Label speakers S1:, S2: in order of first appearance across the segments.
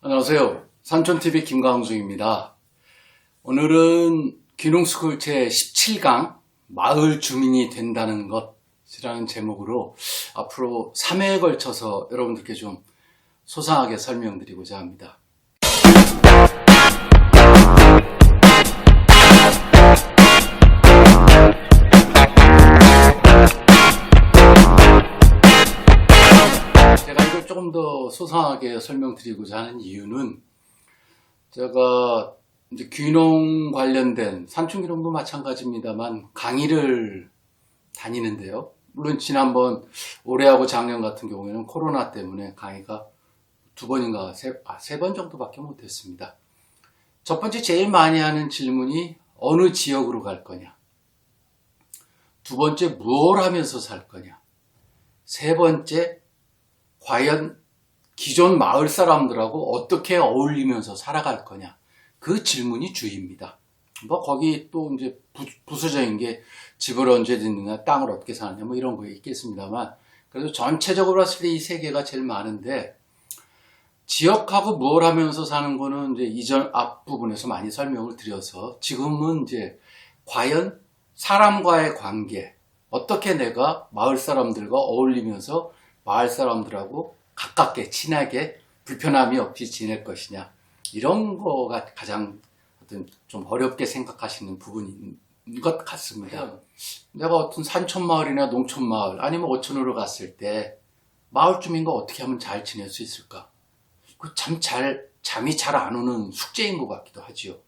S1: 안녕하세요. 산촌TV 김광수입니다. 오늘은 귀농스쿨 제 17강 마을 주민이 된다는 것이라는 제목으로 앞으로 3회에 걸쳐서 여러분들께 좀 소상하게 설명드리고자 합니다. 소상하게 설명드리고자 하는 이유는 제가 이제 귀농 관련된 산촌귀농도 마찬가지입니다만 강의를 다니는데요. 물론 지난번 올해하고 작년 같은 경우에는 코로나 때문에 강의가 두 번인가 세, 아, 정도밖에 못했습니다. 첫 번째 제일 많이 하는 질문이 어느 지역으로 갈 거냐. 두 번째 무엇 하면서 살 거냐. 세 번째 과연 기존 마을 사람들하고 어떻게 어울리면서 살아갈 거냐. 그 질문이 주입니다. 뭐 거기 또 이제 부, 수적인게 집을 언제 짓느냐, 땅을 어떻게 사느냐, 뭐 이런 거 있겠습니다만 그래도 전체적으로 봤을 때 이 세 개가 제일 많은데 지역하고 뭘 하면서 사는 거는 이제 이전 앞부분에서 많이 설명을 드려서 지금은 이제 과연 사람과의 관계, 어떻게 내가 마을 사람들과 어울리면서 마을 사람들하고 가깝게 친하게 불편함이 없이 지낼 것이냐 이런 거가 가장 어떤 좀 어렵게 생각하시는 부분인 것 같습니다. 내가 어떤 산촌 마을이나 농촌 마을 아니면 어촌으로 갔을 때 마을 주민과 어떻게 하면 잘 지낼 수 있을까? 그참잘 잠이 잘 안 오는 숙제인 것 같기도 하지요.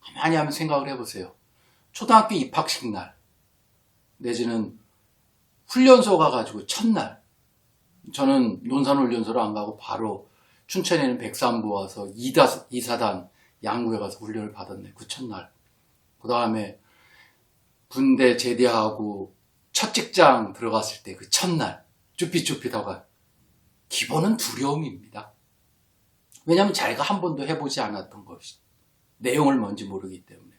S1: 가만히 한번 생각을 해보세요. 초등학교 입학식 날 내지는 훈련소 가가지고 첫날 저는 논산훈련소를 안 가고 바로 춘천에는 백산부 와서 이다, 이사단 양구에 가서 훈련을 받았네 그 첫날. 그 다음에 군대 제대하고 첫 직장 들어갔을 때 그 첫날 쭈삣쭈삣하고 기본은 두려움입니다. 왜냐하면 자기가 한 번도 해보지 않았던 것이 내용을 뭔지 모르기 때문에.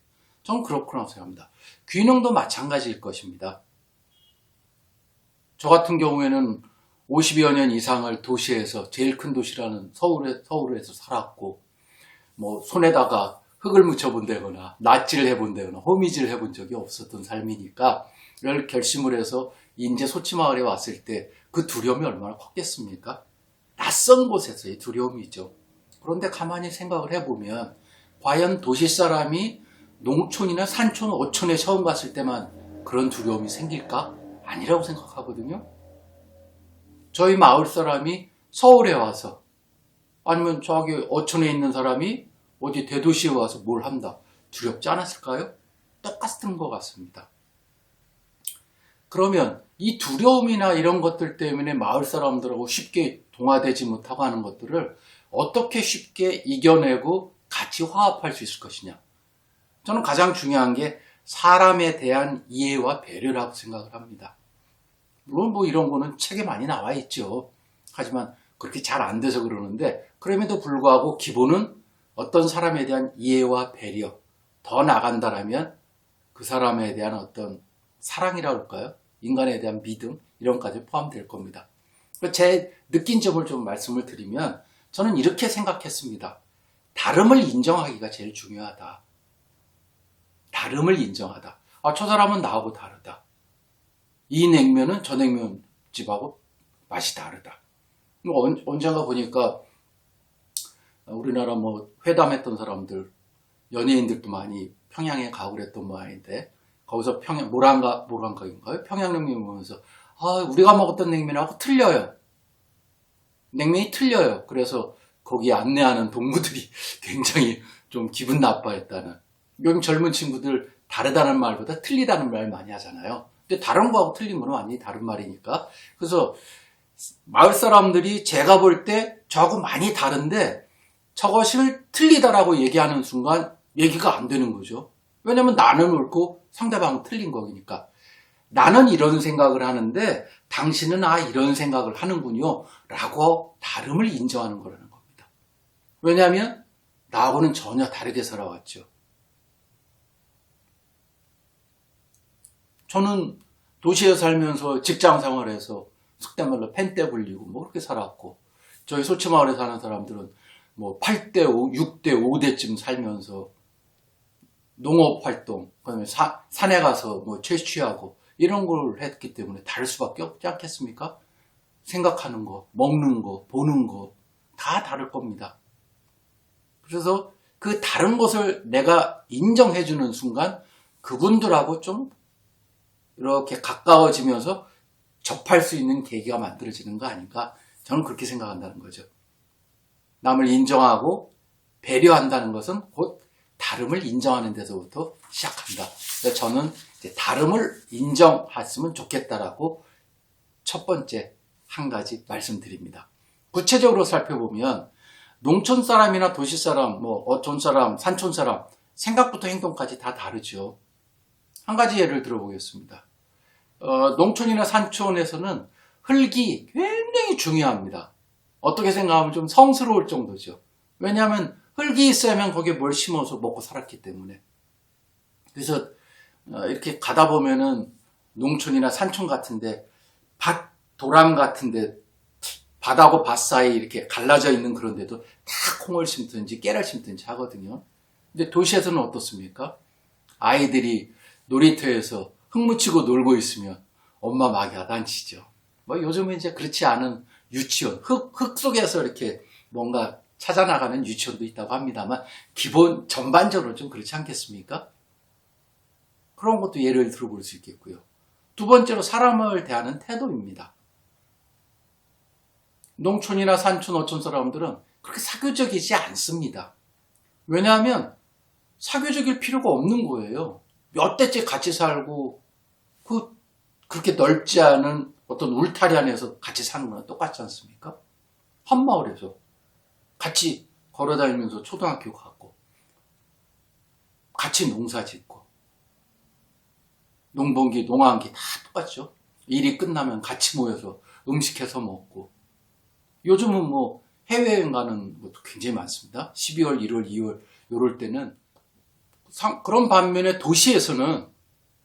S1: 저는 그렇구나 생각합니다. 귀농도 마찬가지일 것입니다. 저 같은 경우에는 50여 년 이상을 도시에서 제일 큰 도시라는 서울에, 서울에서 살았고, 뭐, 손에다가 흙을 묻혀본다거나, 낫지를 해본다거나, 호미질을 해본 적이 없었던 삶이니까, 이걸 결심을 해서 인제 소치마을에 왔을 때 그 두려움이 얼마나 컸겠습니까? 낯선 곳에서의 두려움이죠. 그런데 가만히 생각을 해보면, 과연 도시 사람이 농촌이나 산촌, 어촌에 처음 갔을 때만 그런 두려움이 생길까? 아니라고 생각하거든요. 저희 마을 사람이 서울에 와서 아니면 저기 어촌에 있는 사람이 어디 대도시에 와서 뭘 한다. 두렵지 않았을까요? 똑같은 것 같습니다. 그러면 이 두려움이나 이런 것들 때문에 마을 사람들하고 쉽게 동화되지 못하고 하는 것들을 어떻게 쉽게 이겨내고 같이 화합할 수 있을 것이냐. 저는 가장 중요한 게 사람에 대한 이해와 배려라고 생각을 합니다. 물론 뭐 이런 거는 책에 많이 나와 있죠. 하지만 그렇게 잘 안 돼서 그러는데 그럼에도 불구하고 기본은 어떤 사람에 대한 이해와 배려 더 나간다라면 그 사람에 대한 어떤 사랑이라고 할까요? 인간에 대한 믿음 이런 까지 포함될 겁니다. 제 느낀 점을 좀 말씀을 드리면 저는 이렇게 생각했습니다. 다름을 인정하기가 제일 중요하다. 다름을 인정하다. 아, 저 사람은 나하고 다르다. 이 냉면은 저 냉면 집하고 맛이 다르다. 뭐 언젠가 보니까 우리나라 뭐 회담했던 사람들, 연예인들도 많이 평양에 가고 그랬던 모양인데, 거기서 평양, 모란가, 모란가인가요? 평양 냉면 보면서, 아, 우리가 먹었던 냉면하고 틀려요. 냉면이 틀려요. 그래서 거기 안내하는 동무들이 굉장히 좀 기분 나빠했다는. 요즘 젊은 친구들 다르다는 말보다 틀리다는 말 많이 하잖아요. 근데 다른 거하고 틀린 거는 완전히 다른 말이니까. 그래서 마을 사람들이 제가 볼 때 저하고 많이 다른데 저것을 틀리다라고 얘기하는 순간 얘기가 안 되는 거죠. 왜냐면 나는 옳고 상대방은 틀린 거니까. 나는 이런 생각을 하는데 당신은 아 이런 생각을 하는군요. 라고 다름을 인정하는 거라는 겁니다. 왜냐하면 나하고는 전혀 다르게 살아왔죠. 저는 도시에 살면서 직장 생활에서 속된 말로 펜때 굴리고 뭐 그렇게 살았고 저희 소치마을에 사는 사람들은 뭐 8대 5, 6대 5대쯤 살면서 농업 활동, 그다음에 사- 산에 가서 뭐 채취하고 이런 걸 했기 때문에 다를 수밖에 없지 않겠습니까? 생각하는 거, 먹는 거, 보는 거 다 다를 겁니다. 그래서 그 다른 것을 내가 인정해주는 순간 그분들하고 좀 이렇게 가까워지면서 접할 수 있는 계기가 만들어지는 거 아닌가? 저는 그렇게 생각한다는 거죠. 남을 인정하고 배려한다는 것은 곧 다름을 인정하는 데서부터 시작한다. 그래서 저는 다름을 인정했으면 좋겠다라고 첫 번째 한 가지 말씀드립니다. 구체적으로 살펴보면 농촌 사람이나 도시 사람, 뭐 어촌 사람, 산촌 사람 생각부터 행동까지 다 다르죠. 한 가지 예를 들어보겠습니다. 어, 농촌이나 산촌에서는 흙이 굉장히 중요합니다. 어떻게 생각하면 좀 성스러울 정도죠. 왜냐하면 흙이 있어야만 거기에 뭘 심어서 먹고 살았기 때문에. 그래서 어, 이렇게 가다 보면은 농촌이나 산촌 같은데 밭 도랑 같은데 밭하고 밭 사이 이렇게 갈라져 있는 그런 데도 다 콩을 심든지 깨를 심든지 하거든요. 근데 도시에서는 어떻습니까? 아이들이 놀이터에서 흙 묻히고 놀고 있으면 엄마 막 야단치죠. 뭐 요즘은 이제 그렇지 않은 유치원, 흙, 흙 속에서 이렇게 뭔가 찾아나가는 유치원도 있다고 합니다만 기본 전반적으로 좀 그렇지 않겠습니까? 그런 것도 예를 들어볼 수 있겠고요. 두 번째로 사람을 대하는 태도입니다. 농촌이나 산촌, 어촌 사람들은 그렇게 사교적이지 않습니다. 왜냐하면 사교적일 필요가 없는 거예요. 몇 대째 같이 살고 그 그렇게 넓지 않은 어떤 울타리 안에서 같이 사는 거랑 똑같지 않습니까? 한 마을에서 같이 걸어다니면서 초등학교 가고 같이 농사 짓고 농번기, 농한기 다 똑같죠. 일이 끝나면 같이 모여서 음식해서 먹고 요즘은 뭐 해외여행 가는 것도 굉장히 많습니다. 12월, 1월, 2월 요럴 때는 상- 그런 반면에 도시에서는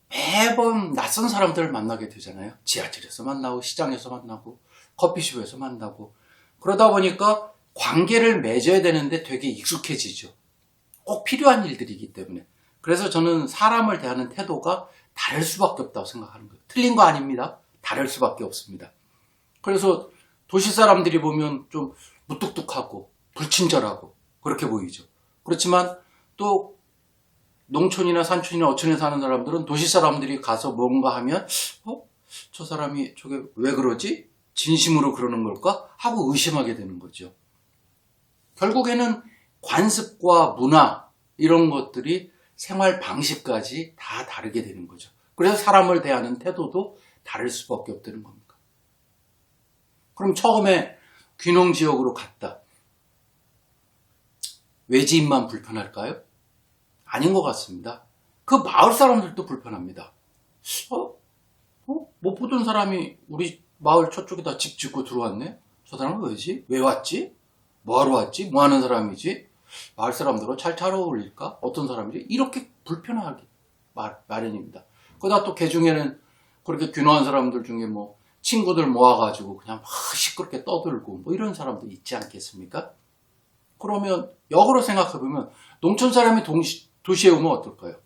S1: 매번 낯선 사람들을 만나게 되잖아요. 지하철에서 만나고 시장에서 만나고 커피숍에서 만나고 그러다 보니까 관계를 맺어야 되는데 되게 익숙해지죠. 꼭 필요한 일들이기 때문에. 그래서 저는 사람을 대하는 태도가 다를 수밖에 없다고 생각하는 거예요. 틀린 거 아닙니다. 다를 수밖에 없습니다. 그래서 도시 사람들이 보면 좀 무뚝뚝하고 불친절하고 그렇게 보이죠. 그렇지만 또 농촌이나 산촌이나 어촌에 사는 사람들은 도시 사람들이 가서 뭔가 하면 어? 저 사람이 저게 왜 그러지? 진심으로 그러는 걸까? 하고 의심하게 되는 거죠. 결국에는 관습과 문화 이런 것들이 생활 방식까지 다 다르게 되는 거죠. 그래서 사람을 대하는 태도도 다를 수밖에 없다는 겁니다. 그럼 처음에 귀농 지역으로 갔다. 외지인만 불편할까요? 아닌 것 같습니다. 그 마을 사람들도 불편합니다. 어? 어? 못 보던 사람이 우리 마을 저쪽에다 집 짓고 들어왔네? 저 사람은 왜지? 왜 왔지? 뭐하러 왔지? 뭐 하는 사람이지? 마을 사람들은 잘 잘 어울릴까? 어떤 사람이지? 이렇게 불편하게 말, 마련입니다. 그러다 또 개중에는 그렇게 귀노한 사람들 중에 뭐 친구들 모아가지고 그냥 막 시끄럽게 떠들고 뭐 이런 사람도 있지 않겠습니까? 그러면 역으로 생각해보면 농촌 사람이 동시, 도시에 오면 어떨까요?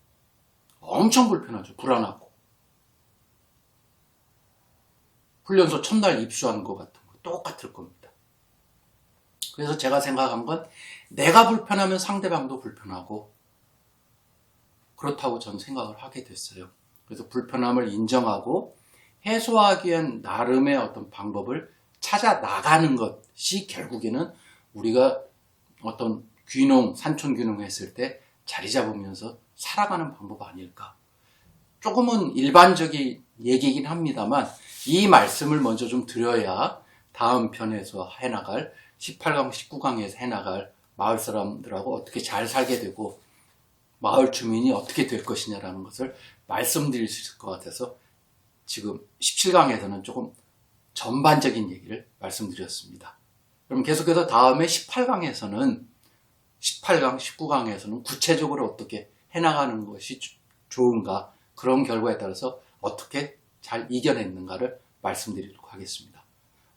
S1: 엄청 불편하죠. 불안하고. 훈련소 첫날 입수하는 것 같은 거 똑같을 겁니다. 그래서 제가 생각한 건 내가 불편하면 상대방도 불편하고 그렇다고 저는 생각을 하게 됐어요. 그래서 불편함을 인정하고 해소하기 위한 나름의 어떤 방법을 찾아 나가는 것이 결국에는 우리가 어떤 귀농, 산촌 귀농 했을 때 자리 잡으면서 살아가는 방법 아닐까. 조금은 일반적인 얘기이긴 합니다만 이 말씀을 먼저 좀 드려야 다음 편에서 해나갈 18강, 19강에서 해나갈 마을 사람들하고 어떻게 잘 살게 되고 마을 주민이 어떻게 될 것이냐라는 것을 말씀드릴 수 있을 것 같아서 지금 17강에서는 조금 전반적인 얘기를 말씀드렸습니다. 그럼 계속해서 다음에 18강에서는 18강, 19강에서는 구체적으로 어떻게 해나가는 것이 주- 좋은가 그런 결과에 따라서 어떻게 잘 이겨냈는가를 말씀드리도록 하겠습니다.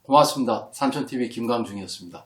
S1: 고맙습니다. 산천TV 김광중이었습니다.